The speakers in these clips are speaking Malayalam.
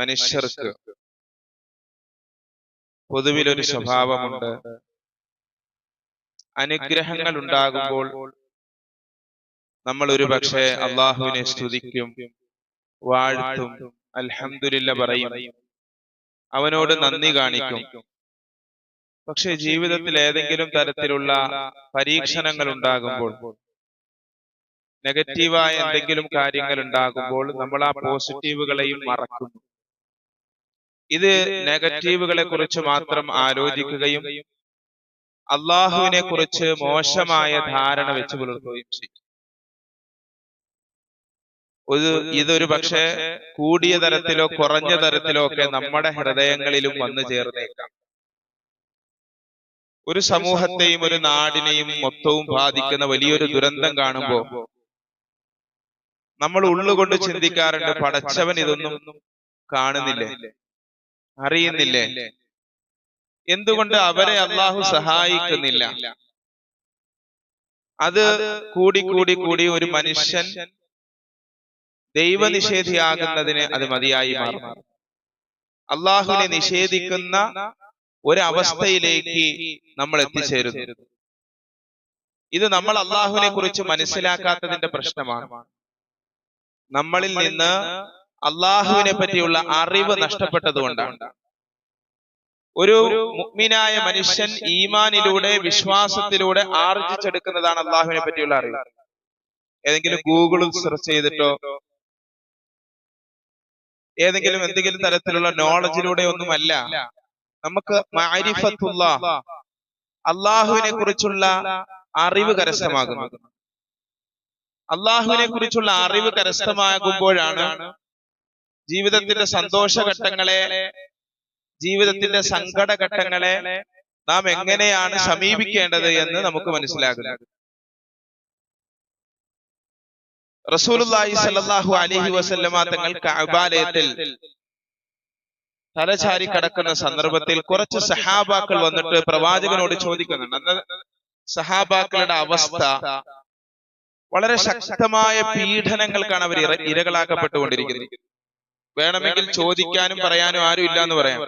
മനുഷ്യർക്ക് പൊതുവിലൊരു സ്വഭാവമുണ്ട്. അനുഗ്രഹങ്ങൾ ഉണ്ടാകുമ്പോൾ നമ്മൾ ഒരു പക്ഷേ അള്ളാഹുവിനെ സ്തുതിക്കും വാഴ്ത്തും അൽഹംദുലില്ല പറയും. അവനോട് നന്ദി കാണിക്കും. പക്ഷെ ജീവിതത്തിൽ ഏതെങ്കിലും തരത്തിലുള്ള പരീക്ഷണങ്ങൾ ഉണ്ടാകുമ്പോൾ നെഗറ്റീവായ എന്തെങ്കിലും കാര്യങ്ങൾ ഉണ്ടാകുമ്പോൾ നമ്മൾ ആ പോസിറ്റീവുകളെയും മറക്കുന്നു. ഇത് നെഗറ്റീവുകളെ കുറിച്ച് മാത്രം ആലോചിക്കുകയും അള്ളാഹുവിനെ കുറിച്ച് മോശമായ ധാരണ വെച്ച് പുലർത്തുകയും ചെയ്യും. ഒരു ഇതൊരു പക്ഷേ കൂടിയ തരത്തിലോ കുറഞ്ഞ തരത്തിലോ ഒക്കെ നമ്മുടെ ഹൃദയങ്ങളിലും വന്നു ചേർന്നേക്കാം. ഒരു സമൂഹത്തെയും ഒരു നാടിനെയും മൊത്തവും ബാധിക്കുന്ന വലിയൊരു ദുരന്തം കാണുമ്പോൾ നമ്മൾ ഉള്ളുകൊണ്ട് ചിന്തിക്കാറുണ്ട് പടച്ചവൻ ഇതൊന്നും കാണുന്നില്ലേ. അറിയുന്നില്ലേ? എന്തുകൊണ്ട് അവരെ അള്ളാഹു സഹായിക്കുന്നില്ല? അത് കൂടി കൂടി കൂടി ഒരു മനുഷ്യൻ ദൈവനിഷേധിയാകുന്നതിന് അത് മതിയായി മാറും. അള്ളാഹുവിനെ നിഷേധിക്കുന്ന ഒരവസ്ഥയിലേക്ക് നമ്മൾ എത്തിച്ചേരുന്നു. ഇത് നമ്മൾ അള്ളാഹുവിനെ കുറിച്ച് മനസ്സിലാക്കാത്തതിന്റെ പ്രശ്നമാണ്. നമ്മളിൽ നിന്ന് അള്ളാഹുവിനെ പറ്റിയുള്ള അറിവ് നഷ്ടപ്പെട്ടതുകൊണ്ടാണ്. ഒരു മുഗ്മിനായ മനുഷ്യൻ ഈമാനിലൂടെ വിശ്വാസത്തിലൂടെ ആർജിച്ചെടുക്കുന്നതാണ് അള്ളാഹുവിനെ പറ്റിയുള്ള അറിവ്. ഏതെങ്കിലും ഗൂഗിളിൽ സെർച്ച് ചെയ്തിട്ടോ ഏതെങ്കിലും എന്തെങ്കിലും തരത്തിലുള്ള നോളജിലൂടെ ഒന്നുമല്ല. നമുക്ക് മാരിഫത്തുള്ള അള്ളാഹുവിനെ കുറിച്ചുള്ള അറിവ് കരസ്ഥമാകുന്നു. അള്ളാഹുവിനെ കുറിച്ചുള്ള അറിവ് കരസ്ഥമാകുമ്പോഴാണ് ജീവിതത്തിന്റെ സന്തോഷഘട്ടങ്ങളെ ജീവിതത്തിന്റെ സങ്കടഘട്ടങ്ങളെ നാം എങ്ങനെയാണ് സമീപിക്കേണ്ടത് എന്ന് നമുക്ക് മനസ്സിലാകുന്നു. റസൂലുള്ളാഹി സ്വല്ലല്ലാഹു അലൈഹി വസല്ലമ തങ്ങൾ കഅബാലയത്തിൽ തലചാരി കടക്കുന്ന സന്ദർഭത്തിൽ കുറച്ച് സഹാബാക്കൾ വന്നിട്ട് പ്രവാചകനോട് ചോദിക്കുന്നുണ്ട്. അന്ന് സഹാബാക്കളുടെ അവസ്ഥ വളരെ ശക്തമായ പീഡനങ്ങൾക്കാണ് അവർ ഇര ഇരകളാക്കപ്പെട്ടുകൊണ്ടിരിക്കുന്നത്. വേണമെങ്കിൽ ചോദിക്കാനും പറയാനും ആരും ഇല്ല എന്ന് പറയാം.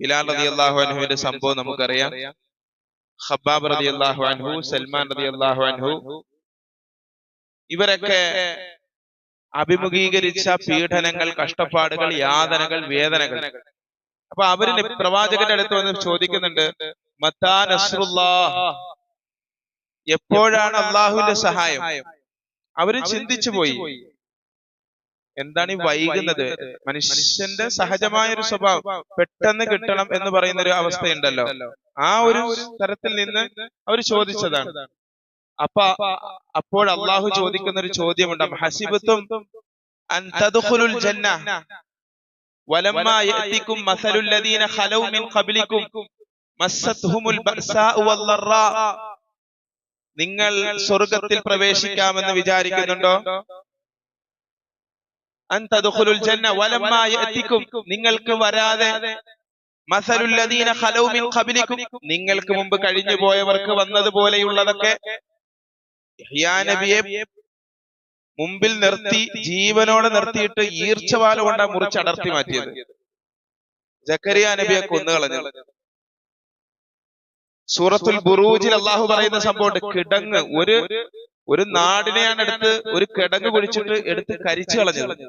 ബിലാൽ റതി അള്ളാഹു സംഭവം നമുക്കറിയാം. ഹബ്ബാബ് റതി അള്ളാഹു അൻഹു സൽമാൻ റതി അള്ളാഹു അൻഹു ഇവരൊക്കെ അഭിമുഖീകരിച്ച പീഡനങ്ങൾ കഷ്ടപ്പാടുകൾ യാതനകൾ വേദനകൾ. അപ്പൊ അവർ പ്രവാചകന്റെ അടുത്ത് വന്ന് ചോദിക്കുന്നുണ്ട് മത്താ നസ്രുല്ലാഹ്? എപ്പോഴാണ് അള്ളാഹുവിന്റെ സഹായം? അവർ ചിന്തിച്ചു പോയി. എന്താണ് ഈ വൈകുന്നത്? മനുഷ്യന്റെ സഹജമായ ഒരു സ്വഭാവം. പെട്ടെന്ന് കിട്ടണം എന്ന് പറയുന്ന ഒരു അവസ്ഥയുണ്ടല്ലോ. ആ ഒരു തരത്തിൽ നിന്ന് അവർ ചോദിച്ചതാണ്. അപ്പൊ അപ്പോൾ അള്ളാഹു ചോദിക്കുന്ന ഒരു ചോദ്യമുണ്ട്. ഹസിബത്തും ജന്ന. നിങ്ങൾ സ്വർഗത്തിൽ പ്രവേശിക്കാമെന്ന് വിചാരിക്കുന്നുണ്ടോ? ജന്ന വലമ്മാ നിങ്ങൾക്ക് വരാതെ ഖലൗ മിൻ നിങ്ങൾക്ക് മുമ്പ് കഴിഞ്ഞു പോയവർക്ക് വന്നതുപോലെയുള്ളതൊക്കെ യഹ്യാ നബിയെ മുമ്പിൽ നിർത്തി ജീവനോടെ നിർത്തിയിട്ട് ഈർച്ചവാല കൊണ്ടാ മുറിച്ചടർത്തി മാറ്റിയത്. ജക്കരിയ നബിയെ കൊന്നുകളഞ്ഞു. സൂറത്തുൽ ബുറൂജിൽ അള്ളാഹു പറയുന്ന സംഭവമുണ്ട് കിടങ്ങ്. ഒരു ഒരു നാടിനെയാണ് എടുത്ത് ഒരു കിടങ്ങ് കുഴിച്ചിട്ട് എടുത്ത് കരിച്ചു കളഞ്ഞു.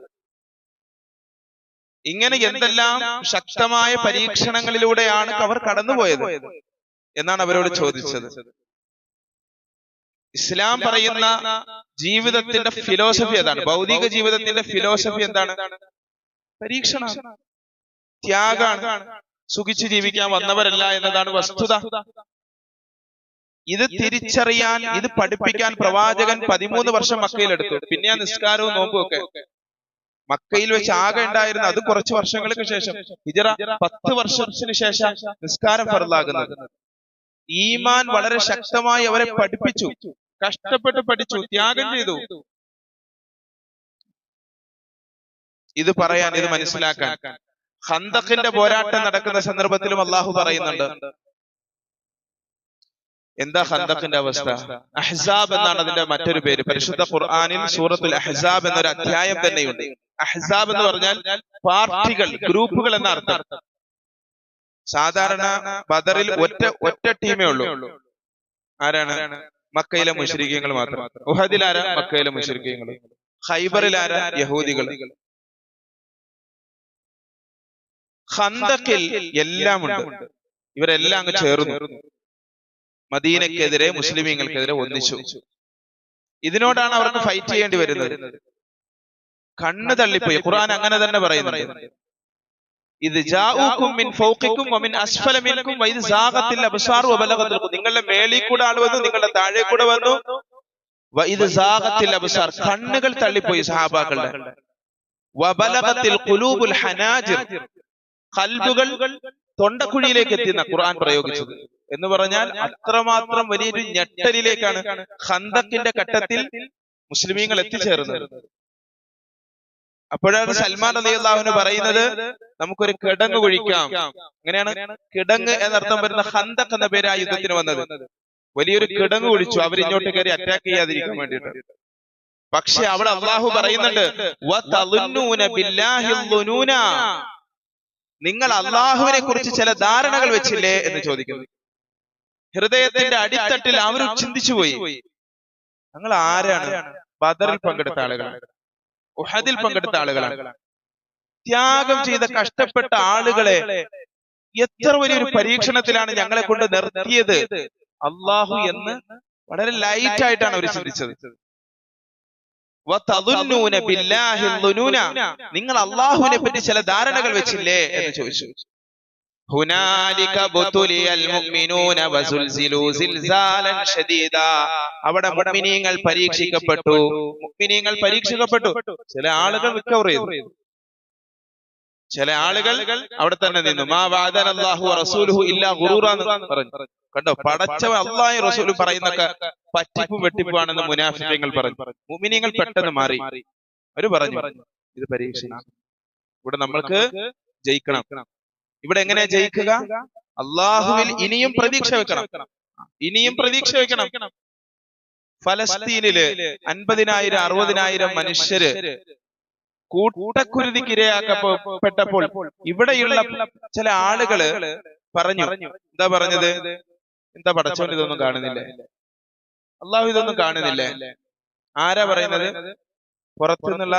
ഇങ്ങനെ എന്തെല്ലാം ശക്തമായ പരീക്ഷണങ്ങളിലൂടെയാണ് അവർ കടന്നുപോയത്? എന്നാണ് അവരോട് ചോദിച്ചത്. ഇസ്ലാം പറയുന്ന ജീവിതത്തിന്റെ ഫിലോസഫി അതാണ് ഭൗതിക ജീവിതത്തിന്റെ ഫിലോസഫി എന്താണ്? പരീക്ഷണ. ത്യാഗാണ്. സുഖിച്ചു ജീവിക്കാൻ വന്നവരല്ല എന്നതാണ് വസ്തുത. ഇത് തിരിച്ചറിയാൻ ഇത് പഠിപ്പിക്കാൻ പ്രവാചകൻ പതിമൂന്ന് വർഷം മക്കയിലെടുത്തു. പിന്നെ ആ നിസ്കാരവും നോക്കുമൊക്കെ മക്കയിൽ വെച്ച് ആകെ ഉണ്ടായിരുന്ന അത് കുറച്ച് വർഷങ്ങൾക്ക് ശേഷം. ഹിജറ പത്ത് വർഷത്തിന് ശേഷം നിസ്കാരം ഫറലാകുന്നത് ഈമാൻ വളരെ ശക്തമായി അവരെ പഠിപ്പിച്ചു. കഷ്ടപ്പെട്ട് പഠിച്ചു. ത്യാഗം ചെയ്തു. ഇത് പറയാൻ ഇത് മനസ്സിലാക്കാൻ. ഹന്തക്കിന്റെ പോരാട്ടം നടക്കുന്ന സന്ദർഭത്തിലും അള്ളാഹു പറയുന്നുണ്ട്. എന്താ ഖന്തക്കിന്റെ അവസ്ഥ? അഹ്സാബ് എന്നാണ് അതിന്റെ മറ്റൊരു പേര്. പരിശുദ്ധ ഖുർആാനിൽ സൂറത്തുൽ അഹ്സാബ് എന്നൊരു അധ്യായം തന്നെയുണ്ട്. അഹ്സാബ് എന്ന് പറഞ്ഞാൽ പാർട്ടികൾ ഗ്രൂപ്പുകൾ എന്ന അർത്ഥം സാധാരണ ബദറിൽ ഒറ്റ ഒറ്റ ടീമേ ഉള്ളൂ. ആരാണ്? മക്കയിലെ മുഷരിക്കങ്ങൾ മാത്രം. ഉഹദിൽ ആരാ മക്കയിലെ മുഷരിക്കങ്ങൾ ഖൈബറിൽ ആരാ യഹൂദികൾ. ഖന്തക്കിൽ എല്ലാം ഉണ്ട് ഇവരെല്ലാം അങ്ങ് ചേർന്നു. മദീനക്കെതിരെ മുസ്ലിമീങ്ങൾക്കെതിരെ ഒന്നിച്ചു. ഇതിനോടാണ് അവർക്ക് ഫൈറ്റ് ചെയ്യേണ്ടി വരുന്നത്. കണ്ണ് തള്ളിപ്പോയി. ഖുർആൻ അങ്ങനെ തന്നെ പറയുന്നു. ഇത്. നിങ്ങളുടെ മേളിൽ കൂടെ ആൾ വന്നു നിങ്ങളുടെ താഴെ കൂടെ വന്നു. സാഗത്തിൽ അബ്സാർ കണ്ണുകൾ തള്ളിപ്പോയി സഹാബാക്കളുടെ. വബലകത്തിൽ ഖുലൂബുൽ ഹനാജിർ. കൽബുകൾ തൊണ്ടക്കുഴിയിലേക്ക് എത്തിയെന്ന ഖുർആൻ പ്രയോഗിച്ചത്. എന്ന് പറഞ്ഞാൽ അത്രമാത്രം വലിയൊരു ഞെട്ടലിലേക്കാണ് ഹന്തക്കിന്റെ ഘട്ടത്തിൽ മുസ്ലിമീങ്ങൾ എത്തിച്ചേർന്നത്. അപ്പോഴാണ് സൽമാൻ അലി അള്ളാഹുവിന് പറയുന്നത് നമുക്കൊരു കിടങ്ങ് കുഴിക്കാം. അങ്ങനെയാണ് കിടങ്ങ് എന്നർത്ഥം വരുന്ന ഹന്തക് എന്ന പേര് ആ യുദ്ധത്തിന് വന്നത്. വലിയൊരു കിടങ്ങ് കുഴിച്ചു അവർ ഇങ്ങോട്ട് കയറി അറ്റാക്ക് ചെയ്യാതിരിക്കാൻ വേണ്ടിട്ട് പക്ഷെ അവിടെ അള്ളാഹു പറയുന്നുണ്ട്. നിങ്ങൾ അള്ളാഹുവിനെ കുറിച്ച് ചില ധാരണകൾ വെച്ചില്ലേ എന്ന് ചോദിക്കുന്നു. ഹൃദയത്തിന്റെ അടിത്തട്ടിൽ അവർ ചിന്തിച്ചു പോയി ഞങ്ങൾ ആരാണ്? ബദറിൽ പങ്കെടുത്ത ആളുകളാണ്. ഉഹദിൽ പങ്കെടുത്ത ആളുകളാണ്. ത്യാഗം ചെയ്ത കഷ്ടപ്പെട്ട ആളുകളെ എത്ര വലിയൊരു പരീക്ഷണത്തിലാണ് ഞങ്ങളെ കൊണ്ട് നിർത്തിയത്? അള്ളാഹു എന്ന് വളരെ ലൈറ്റ് ആയിട്ടാണ് അവർ ചിന്തിച്ചത്. നിങ്ങൾ അള്ളാഹുവിനെ പറ്റി ചില ധാരണകൾ വെച്ചില്ലേ? എന്ന് ചോദിച്ചു. അവിടെ മുഅ്മിനീങ്ങൾ പരീക്ഷിക്കപ്പെട്ടു. മുഅ്മിനീങ്ങൾ പരീക്ഷിക്കപ്പെട്ടു. ചില ആളുകൾ റിക്കവർ ചെയ്തു. ചില ആളുകൾ അവിടെ തന്നെ നിന്നു. മാ വാദൻ അല്ലാഹു റസൂലുഹു ഇല്ലാ ഗുറൂറാന്ന് പറഞ്ഞു. കണ്ടോ? പടച്ചവ അള്ളാഹി റസൂലും പറയുന്നൊക്കെ പറ്റിപ്പും വെട്ടിപ്പുമാണെന്ന് മുനാഫിക്കങ്ങൾ പറഞ്ഞു. മുഅ്മിനീങ്ങൾ പെട്ടെന്ന് മാറി. അവർ പറഞ്ഞു. ഇത് പരീക്ഷ ഇവിടെ നമ്മൾക്ക് ജയിക്കണം. ഇവിടെ എങ്ങനെ ജയിക്കുക? അള്ളാഹുവിൽ ഇനിയും പ്രതീക്ഷ വെക്കണം. ഇനിയും പ്രതീക്ഷ വെക്കണം. ഫലസ്തീനിൽ അൻപതിനായിരം അറുപതിനായിരം മനുഷ്യര് കൂട്ടക്കുരുതിക്ക് ഇരയാക്കപ്പെട്ടപ്പോൾ ഇവിടെയുള്ള ചില ആളുകൾ പറഞ്ഞു. എന്താ പറഞ്ഞത്? എന്താ പടച്ചവൻ ഇതൊന്നും കാണുന്നില്ലേ? അള്ളാഹു ഇതൊന്നും കാണുന്നില്ലേ? ആരാ പറയുന്നത്? പുറത്തുനിന്നുള്ള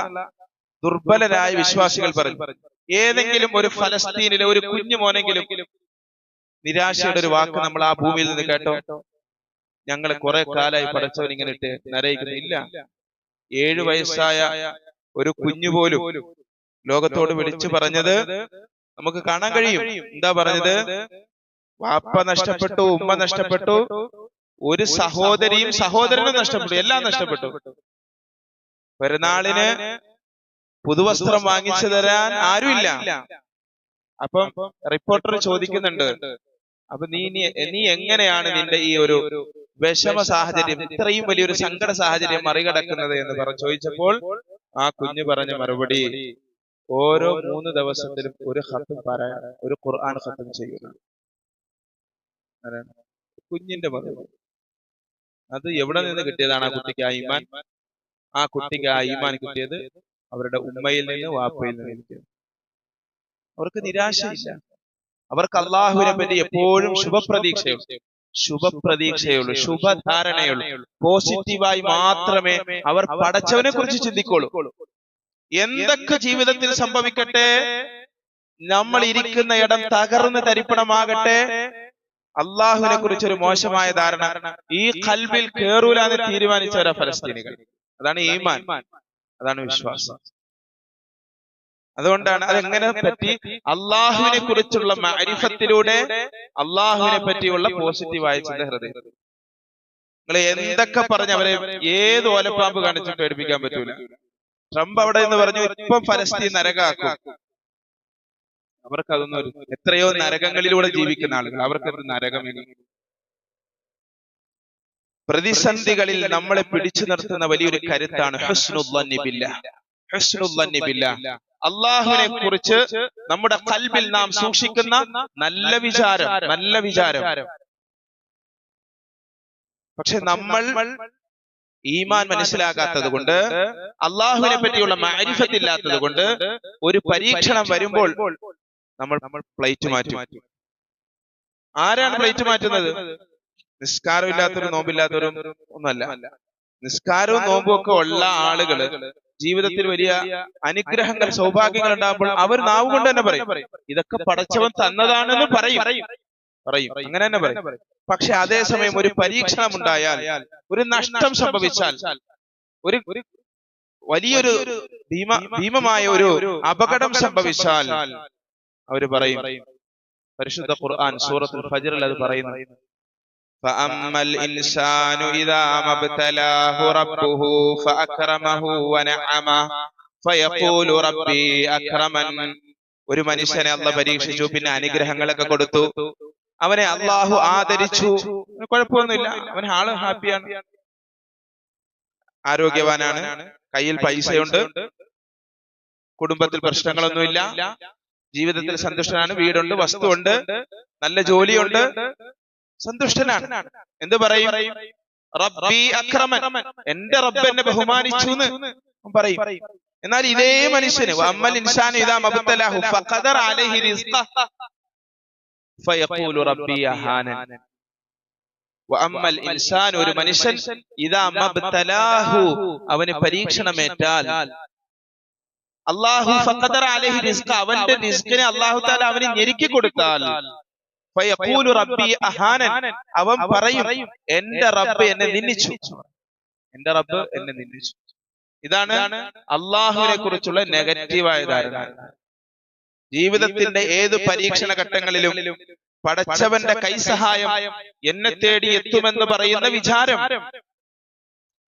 ദുർബലരായ വിശ്വാസികൾ പറഞ്ഞു. ഏതെങ്കിലും ഒരു ഫലസ്തീനിലെ ഒരു കുഞ്ഞു മോനെങ്കിലും നിരാശയുടെ ഒരു വാക്ക് നമ്മൾ ആ ഭൂമിയിൽ നിന്ന് കേട്ടോ. ഞങ്ങൾ കുറെ കാലമായി പടച്ചവൻ ഇങ്ങനെ ഇട്ട് നരയിക്കുന്നില്ല. ഏഴു വയസ്സായ ഒരു കുഞ്ഞു പോലും ലോകത്തോട് വിളിച്ചു പറഞ്ഞത് നമുക്ക് കാണാൻ കഴിയും. എന്താ പറഞ്ഞത്? വാപ്പ നഷ്ടപ്പെട്ടു ഉമ്മ നഷ്ടപ്പെട്ടു ഒരു സഹോദരിയും സഹോദരനും നഷ്ടപ്പെട്ടു എല്ലാം നഷ്ടപ്പെട്ടു. പെരുന്നാളിന് പുതുവസ്ത്രം വാങ്ങിച്ചു തരാൻ ആരുമില്ല. അപ്പം റിപ്പോർട്ടർ ചോദിക്കുന്നുണ്ട്. അപ്പൊ നീ നീ- എങ്ങനെയാണ് നിന്റെ ഈ ഒരു വിഷമ സാഹചര്യം? ഇത്രയും വലിയൊരു സങ്കട സാഹചര്യം മറികടക്കുന്നത് എന്ന് പറഞ്ഞു. ചോദിച്ചപ്പോൾ ആ കുഞ്ഞു പറഞ്ഞ മറുപടി ഓരോ മൂന്ന് ദിവസത്തിലും ഒരു ഹത്തും പറയാൻ ഒരു ഖുർആൻ ഹത്തും ചെയ്യുന്നു? കുഞ്ഞിന്റെ മറുപടി. അത് എവിടെ നിന്ന് കിട്ടിയതാണ് ആ കുട്ടിക്ക് ആ ഈമാൻ? ആ കുട്ടിക്ക് ആ ഈമാൻ കിട്ടിയത് അവരുടെ ഉമ്മയിൽ നിന്ന് വാപ്പയിൽ നിന്ന് അവർക്ക് നിരാശയില്ല. അവർക്ക് അള്ളാഹുവിനെ പറ്റി എപ്പോഴും ശുഭപ്രതീക്ഷയുണ്ട് ശുഭപ്രതീക്ഷയുള്ളൂ. ശുഭധാരണയുള്ളൂ. പോസിറ്റീവായി മാത്രമേ അവർ പടച്ചവനെ കുറിച്ച് ചിന്തിക്കുള്ളൂ. എന്തൊക്കെ ജീവിതത്തിൽ സംഭവിക്കട്ടെ? നമ്മൾ ഇരിക്കുന്ന ഇടം തകർന്ന് തരിപ്പണമാകട്ടെ? അള്ളാഹുവിനെ കുറിച്ച് ഒരു മോശമായ ധാരണ ഈ കൽബിൽ കേറൂലാന്ന് തീരുമാനിച്ചവരാ ഫലസ്തീനികൾ. അതാണ് ഈമാൻ. അതാണ് വിശ്വാസം. അതുകൊണ്ടാണ് അതെങ്ങനെ പറ്റി? അള്ളാഹുവിനെ കുറിച്ചുള്ള അരിഫത്തിലൂടെ അള്ളാഹുവിനെ പറ്റിയുള്ള പോസിറ്റീവായ ചിന്ത ഹൃദയം. നിങ്ങൾ എന്തൊക്കെ പറഞ്ഞ് അവരെ ഏത് ഓലപ്പാമ്പ് കാണിച്ചും പേടിപ്പിക്കാൻ പറ്റൂല. ട്രംപ് അവിടെ എന്ന് പറഞ്ഞു ഇപ്പം ഫലസ്തീൻ നരകാക്കും. അവർക്ക് അതൊന്നും എത്രയോ നരകങ്ങളിലൂടെ ജീവിക്കുന്ന ആളുകൾ. അവർക്ക് നരകമില്ല പ്രതിസന്ധികളിൽ നമ്മളെ പിടിച്ചു നിർത്തുന്ന വലിയൊരു കരുത്താണ്. അള്ളാഹുവിനെ കുറിച്ച് നമ്മുടെ കൽബിൽ നാം സൂക്ഷിക്കുന്ന നല്ല വിചാരം നല്ല വിചാരം. പക്ഷെ നമ്മൾ ഈമാൻ മനസ്സിലാകാത്തത് കൊണ്ട് അള്ളാഹുവിനെ പറ്റിയുള്ള മാരിഫത്തില്ലാത്തത് കൊണ്ട് ഒരു പരീക്ഷണം വരുമ്പോൾ നമ്മൾ നമ്മൾ പ്ലേറ്റ് മാറ്റി. മാറ്റും. ആരാണ് പ്ലേറ്റ് മാറ്റുന്നത്? നിസ്കാരമില്ലാത്തൊരു നോമ്പില്ലാത്തൊരു ഒന്നല്ല നിസ്കാരവും നോമ്പും ഒക്കെ ഉള്ള ആളുകൾ ജീവിതത്തിൽ വലിയ അനുഗ്രഹങ്ങൾ സൗഭാഗ്യങ്ങൾ ഉണ്ടാകുമ്പോൾ അവർ നാവ് കൊണ്ട് തന്നെ പറയും. ഇതൊക്കെ പടച്ചവൻ തന്നതാണെന്ന് പറയും. പറയും. അങ്ങനെ തന്നെ പറയും. പക്ഷെ അതേസമയം ഒരു പരീക്ഷണം ഉണ്ടായാൽ ഒരു നഷ്ടം സംഭവിച്ചാൽ ഒരു വലിയൊരു ഭീമ ഭീമമായ ഒരു അപകടം സംഭവിച്ചാൽ അവർ പറയും. പരിശുദ്ധ ഖുർആൻ സൂറത്തുൽ ഫജ്റിൽ അത് പറയുന്നു. فأما الإنسان إذا ما ابتلاه ربه فأكرمه ونعمه فيقول ربي أكرمن ഒരു മനുഷ്യനെ അല്ല പരീക്ഷിച്ചു പിന്നെ അനുഗ്രഹങ്ങളൊക്കെ കൊടുത്തു അവനെ അള്ളാഹു ആദരിച്ചു കുഴപ്പമൊന്നുമില്ല അവൻ ആള് ഹാപ്പിയാണ് ആരോഗ്യവാനാണ് കയ്യിൽ പൈസയുണ്ട് കുടുംബത്തിൽ പ്രശ്നങ്ങളൊന്നുമില്ല ജീവിതത്തിൽ സന്തുഷ്ടനാണ് വീടുണ്ട് വസ്തുണ്ട് നല്ല ജോലിയുണ്ട് സന്തുഷ്ടനാണ്. എന്ത് പറയും? റബ്ബി അക്രമൻ. എന്റെ റബ്ബ് എന്നെ ബഹുമാനിച്ചു എന്ന് പറയും. എന്നാൽ ഇതേ മനുഷ്യന് അമ്മൽ ഇൻസാൻ ഇതാ മബ്തലഹു ഫഖദർ അലൈഹി റിസ്ഖ ഫയഖൂലു റബ്ബി അഹാനൻ വഅമ്മൽ ഇൻസാൻ ഒരു മനുഷ്യൻ ഇതാ മബ്തലാഹു അവന് പരീക്ഷണമേറ്റാൽ. അള്ളാഹു ഫഖദർ അലൈഹി റിസ്ഖ അവന്റെ അള്ളാഹു തആല അവന് ഞെരുക്കി കൊടുത്താൽ. റബ്ബി അഹാനൻ. അവൻ പറയും എന്റെ റബ്ബ് എന്നെ നിന്ദിച്ചു. എന്റെ റബ്ബ് എന്നെ നിന്ദിച്ചു. ഇതാണ് അള്ളാഹുവിനെ കുറിച്ചുള്ള നെഗറ്റീവായ ധാരണ. ജീവിതത്തിന്റെ ഏത് പരീക്ഷണ ഘട്ടങ്ങളിലും പടച്ചവന്റെ കൈസഹായം എന്നെ തേടി എത്തുമെന്ന് പറയുന്ന വിചാരം.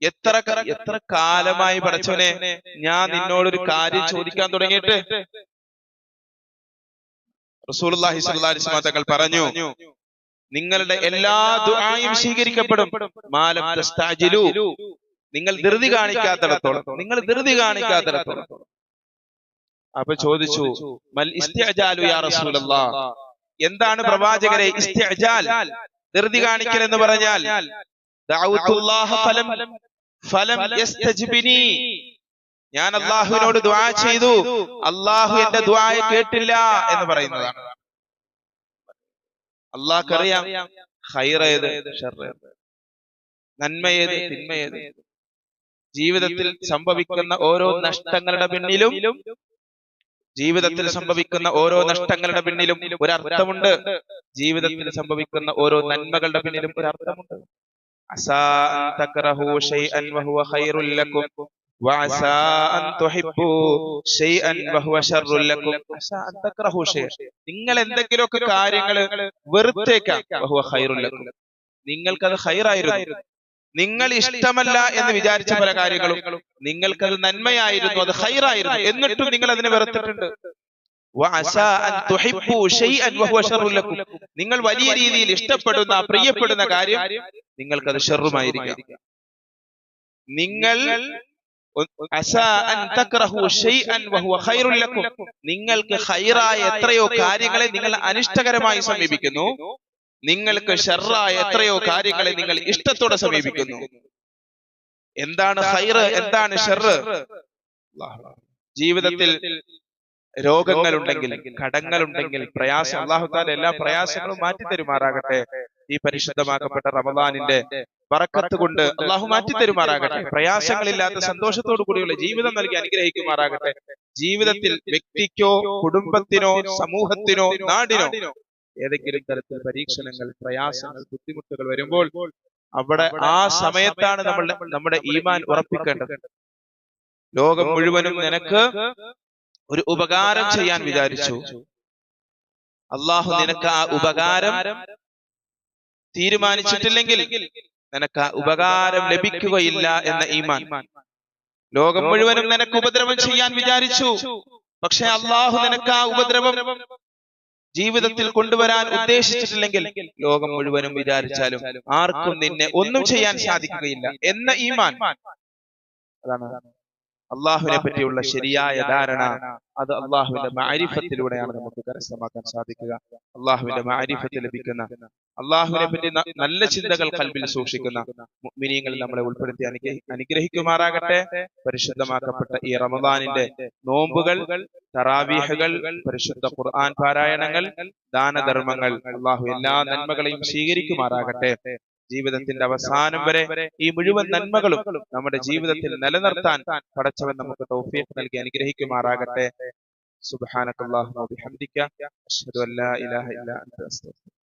എത്ര എത്ര കാലമായി പടച്ചവനെ ഞാൻ നിന്നോടൊരു കാര്യം ചോദിക്കാൻ തുടങ്ങിയിട്ട് റസൂലുള്ളാഹി സ്വല്ലല്ലാഹി അലൈഹി വസല്ലം പറഞ്ഞു നിങ്ങളുടെ എല്ലാ ദുആയും സ്വീകരിക്കപ്പെടും. മാലം തസ്താജിലു. നിങ്ങൾ ധൃതി കാണിക്കാത്തിടത്തോളം. നിങ്ങൾ ധൃതി കാണിക്കാത്തിടത്തോളം. അപ്പൊ ചോദിച്ചു മൽ ഇസ്തിഅജാലു യാ റസൂലല്ലാ എന്താണ് പ്രവാചകരെ ഇസ്തിഅജാൽ? ധൃതി കാണിക്കൽ എന്ന് പറഞ്ഞാൽ ദഅഉതുല്ലാഹ ഫലം ഫലം യസ്തജ്ബിനി. ഞാൻ അള്ളാഹുവിനോട് ദ്വാ ചെയ്തു. അള്ളാഹു എന്റെ ദ്വായ കേട്ടില്ല എന്ന് പറയുന്നതാണ്. അള്ളാഹ്ക്കറിയാം. ഹൈറേത് ഷർറേത്. നന്മയേത് തിന്മയേത്. ജീവിതത്തിൽ സംഭവിക്കുന്ന ഓരോ നഷ്ടങ്ങളുടെ പിന്നിലും ജീവിതത്തിൽ സംഭവിക്കുന്ന ഓരോ നഷ്ടങ്ങളുടെ പിന്നിലും ഒരർത്ഥമുണ്ട്. ജീവിതത്തിൽ സംഭവിക്കുന്ന ഓരോ നന്മകളുടെ പിന്നിലും ഒരർത്ഥമുണ്ട്. അസാ അൻ തക്റഹു ശൈഅൻ വഹുവ ഖൈറുൽ ലക്കും. വഅസാ അൻ തുഹിബ്ബു ശൈഅൻ വഹുവ شر لكم. عسى അൻ തക്റഹു ശൈഅൻ നിങ്ങൾ എന്തെങ്കിലുമൊക്കെ കാര്യങ്ങൾ വെറുത്തേക്കാം വഹുവ ഖൈറുൽ ലക്കും. നിങ്ങൾക്കത് ഖൈറായിരുന്നു. നിങ്ങൾ ഇഷ്ടമല്ല എന്ന് വിചാരിച്ച പല കാര്യങ്ങളും നിങ്ങൾക്കത് നന്മയായിരുന്നു അത് ഹൈറായിരുന്നു എന്നിട്ടും നിങ്ങൾ അതിനെ വെറുത്തിട്ടുണ്ട് നിങ്ങൾ വലിയ രീതിയിൽ ഇഷ്ടപ്പെടുന്ന പ്രിയപ്പെടുന്ന കാര്യം നിങ്ങൾക്കത് ഷെറുമായിരിക്കാം നിങ്ങൾ നിങ്ങൾക്ക് ഹൈറായ എത്രയോ കാര്യങ്ങളെ നിങ്ങൾ അനിഷ്ടകരമായി സമീപിക്കുന്നു. നിങ്ങൾക്ക് ഷെറായ എത്രയോ കാര്യങ്ങളെ നിങ്ങൾ ഇഷ്ടത്തോടെ സമീപിക്കുന്നു. എന്താണ് ഹൈറ് എന്താണ് ഷെറ്? ജീവിതത്തിൽ രോഗങ്ങളുണ്ടെങ്കിൽ കടങ്ങളുണ്ടെങ്കിൽ പ്രയാസം അള്ളാഹു താല എല്ലാ പ്രയാസങ്ങളും മാറ്റി തരുമാറാകട്ടെ. ഈ പരിശുദ്ധമാക്കപ്പെട്ട റമദാനിന്റെ വറക്കത്ത് കൊണ്ട് അള്ളാഹു മാറ്റി തരുമാറാകട്ടെ. പ്രയാസങ്ങളില്ലാത്ത സന്തോഷത്തോടു കൂടിയുള്ള ജീവിതം നൽകി അനുഗ്രഹിക്കുമാറാകട്ടെ. ജീവിതത്തിൽ വ്യക്തിക്കോ കുടുംബത്തിനോ സമൂഹത്തിനോ നാടിനോ ഏതെങ്കിലും തരത്തിൽ പരീക്ഷണങ്ങൾ പ്രയാസങ്ങൾ ബുദ്ധിമുട്ടുകൾ വരുമ്പോൾ അവിടെ ആ സമയത്താണ് നമ്മൾ നമ്മുടെ ഈമാൻ ഉറപ്പിക്കേണ്ടത്. ലോകം മുഴുവനും നിനക്ക് ഒരു ഉപകാരം ചെയ്യാൻ വിചാരിച്ചു. അള്ളാഹു നിനക്ക് ആ ഉപകാരം തീരുമാനിച്ചിട്ടില്ലെങ്കിൽ നിനക്ക് ഉപകാരം ലഭിക്കുകയില്ല എന്ന ഈമാൻ. ലോകം മുഴുവനും നിനക്ക് ഉപദ്രവം ചെയ്യാൻ വിചാരിച്ചു. പക്ഷെ അള്ളാഹു നിനക്ക് ആ ഉപദ്രവം ജീവിതത്തിൽ കൊണ്ടുവരാൻ ഉദ്ദേശിച്ചിട്ടില്ലെങ്കിൽ ലോകം മുഴുവനും വിചാരിച്ചാലും ആർക്കും നിന്നെ ഒന്നും ചെയ്യാൻ സാധിക്കുകയില്ല എന്ന ഈമാൻ. അതാണ് അള്ളാഹുവിനെ പറ്റിയുള്ള ശരിയായ ധാരണ. അത് അള്ളാഹുവിന്റെ മാരിഫത്തിലൂടെയാണ് നമുക്ക് കരസ്ഥമാക്കാൻ സാധിക്കുക. അള്ളാഹുവിന്റെ മാരിഫത്ത് ലഭിക്കുന്ന അള്ളാഹുവിനെ പറ്റി നല്ല ചിന്തകൾ കൽബിൽ സൂക്ഷിക്കുന്ന മിനിയങ്ങൾ നമ്മളെ ഉൾപ്പെടുത്തി അനുഗ്രഹി അനുഗ്രഹിക്കുമാറാകട്ടെ പരിശുദ്ധമാക്കപ്പെട്ട ഈ റമദാനിന്റെ നോമ്പുകൾ തറാവീഹകൾ പരിശുദ്ധ ഖുർആൻ പാരായണങ്ങൾ ദാനധർമ്മങ്ങൾ അള്ളാഹു എല്ലാ നന്മകളെയും സ്വീകരിക്കുമാറാകട്ടെ. ജീവിതത്തിന്റെ അവസാനം വരെ ഈ മുഴുവൻ നന്മകളും നമ്മുടെ ജീവിതത്തിൽ നിലനിർത്താൻ പടച്ചവൻ നമുക്ക് തൗഫീഖ് നൽകി അനുഗ്രഹിക്കുമാറാകട്ടെ. സുബാനക്കുള്ള വബിഹംദിക. അഷ്ഹദു അല്ലാ ഇലാഹ ഇല്ലാ അൻത അസ്തഗ്ഫിറുക